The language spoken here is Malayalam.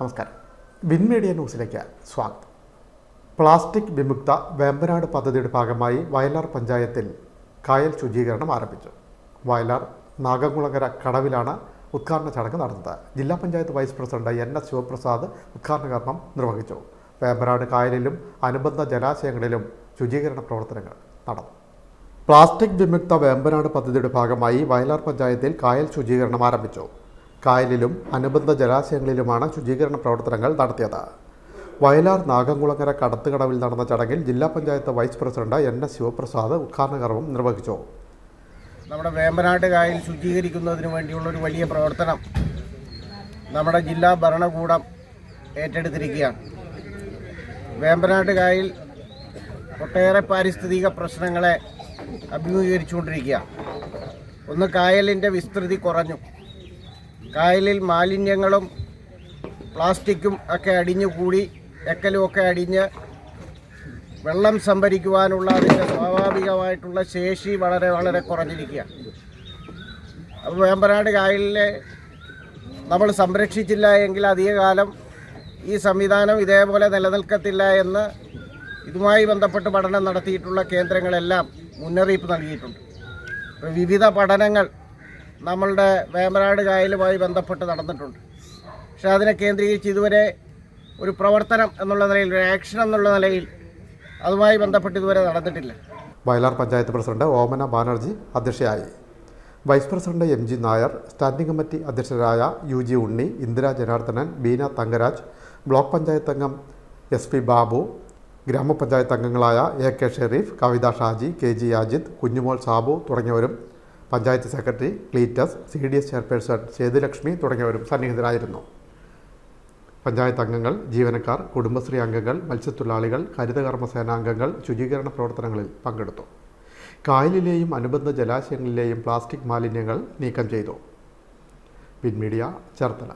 നമസ്കാരം. വിൻ മീഡിയ ന്യൂസിലേക്ക് സ്വാഗതം. പ്ലാസ്റ്റിക് വിമുക്ത വേമ്പനാട് പദ്ധതിയുടെ ഭാഗമായി വയലാർ പഞ്ചായത്തിൽ കായൽ ശുചീകരണം ആരംഭിച്ചു. വയലാർ നാഗംകുളങ്ങര കടവിലാണ് ഉദ്ഘാടന ചടങ്ങ് നടന്നത്. ജില്ലാ panchayat vice president N S Sivaprasad ഉദ്ഘാടന കർമ്മം നിർവഹിച്ചു. വേമ്പനാട് കായലിലും അനുബന്ധ ജലാശയങ്ങളിലും ശുചീകരണ പ്രവർത്തനങ്ങൾ നടന്നു. പ്ലാസ്റ്റിക് വിമുക്ത വേമ്പനാട് പദ്ധതിയുടെ ഭാഗമായി വയലാർ പഞ്ചായത്തിൽ കായൽ ശുചീകരണം ആരംഭിച്ചു. കായലിലും അനുബന്ധ ജലാശയങ്ങളിലുമാണ് ശുചീകരണ പ്രവർത്തനങ്ങൾ നടത്തിയത്. വയലാർ നാഗംകുളങ്ങര കടത്തുകടവിൽ നടന്ന ചടങ്ങിൽ ജില്ലാ panchayat vice president N S Sivaprasad ഉദ്ഘാടന കർമ്മം നിർവഹിച്ചു. നമ്മുടെ വേമ്പനാട്ട് കായൽ ശുചീകരിക്കുന്നതിന് വേണ്ടിയുള്ള ഒരു വലിയ പ്രവർത്തനം നമ്മുടെ ജില്ലാ ഭരണകൂടം ഏറ്റെടുത്തിരിക്കുകയാണ്. വേമ്പനാട്ട് കായൽ ഒട്ടേറെ പാരിസ്ഥിതിക പ്രശ്നങ്ങളെ അഭിമുഖീകരിച്ചുകൊണ്ടിരിക്കുക ഒന്ന് കായലിന്റെ വിസ്തൃതി കുറഞ്ഞു. കായലിൽ മാലിന്യങ്ങളും പ്ലാസ്റ്റിക്കും ഒക്കെ അടിഞ്ഞുകൂടി എക്കലും ഒക്കെ അടിഞ്ഞ് വെള്ളം സംഭരിക്കുവാനുള്ള അതിന്റെ സ്വാഭാവികമായിട്ടുള്ള ശേഷി വളരെ വളരെ കുറഞ്ഞിരിക്കുക അപ്പോൾ വേമ്പനാട് കായലിലെ നമ്മൾ സംരക്ഷിച്ചില്ല എങ്കിൽ അധികകാലം ഈ സംവിധാനം ഇതേപോലെ നിലനിൽക്കത്തില്ല എന്ന് ഇതുമായി ബന്ധപ്പെട്ട് പഠനം നടത്തിയിട്ടുള്ള കേന്ദ്രങ്ങളെല്ലാം മുന്നറിയിപ്പ് നൽകിയിട്ടുണ്ട്. വിവിധ പഠനങ്ങൾ നമ്മളുടെ വേമ്പനാട് കായലുമായി ബന്ധപ്പെട്ട് നടന്നിട്ടുണ്ട്. പക്ഷേ അതിനെ കേന്ദ്രീകരിച്ച് ഇതുവരെ ഒരു പ്രവർത്തനം എന്നുള്ള നിലയിൽ ഒരു ആക്ഷൻ എന്നുള്ള നിലയിൽ അതുമായി ബന്ധപ്പെട്ട് ഇതുവരെ നടന്നിട്ടില്ല. വയലാർ പഞ്ചായത്ത് പ്രസിഡന്റ് ഓമന ബാനർജി അധ്യക്ഷയായി. Vice president M G Nair standing committee അധ്യക്ഷരായ U G Unni Indira Janardhanan Beena Thankaraj block panchayat അംഗം എസ് പി ബാബു ഗ്രാമപഞ്ചായത്ത് അംഗങ്ങളായ A K Sherif Kavitha Shaji K G Ajith Kunjumol Sabu തുടങ്ങിയവരും panchayat secretary Cleetus C D S chairperson Sethulakshmi തുടങ്ങിയവരും സന്നിഹിതരായിരുന്നു. പഞ്ചായത്ത് അംഗങ്ങൾ ജീവനക്കാർ കുടുംബശ്രീ അംഗങ്ങൾ മത്സ്യത്തൊഴിലാളികൾ ഹരിതകർമ്മസേന അംഗങ്ങൾ ശുചീകരണ പ്രവർത്തനങ്ങളിൽ പങ്കെടുത്തു. കായലിലെയും അനുബന്ധ ജലാശയങ്ങളിലെയും പ്ലാസ്റ്റിക് മാലിന്യങ്ങൾ നീക്കം ചെയ്തു. പിൻമീഡിയ ചേർത്തല.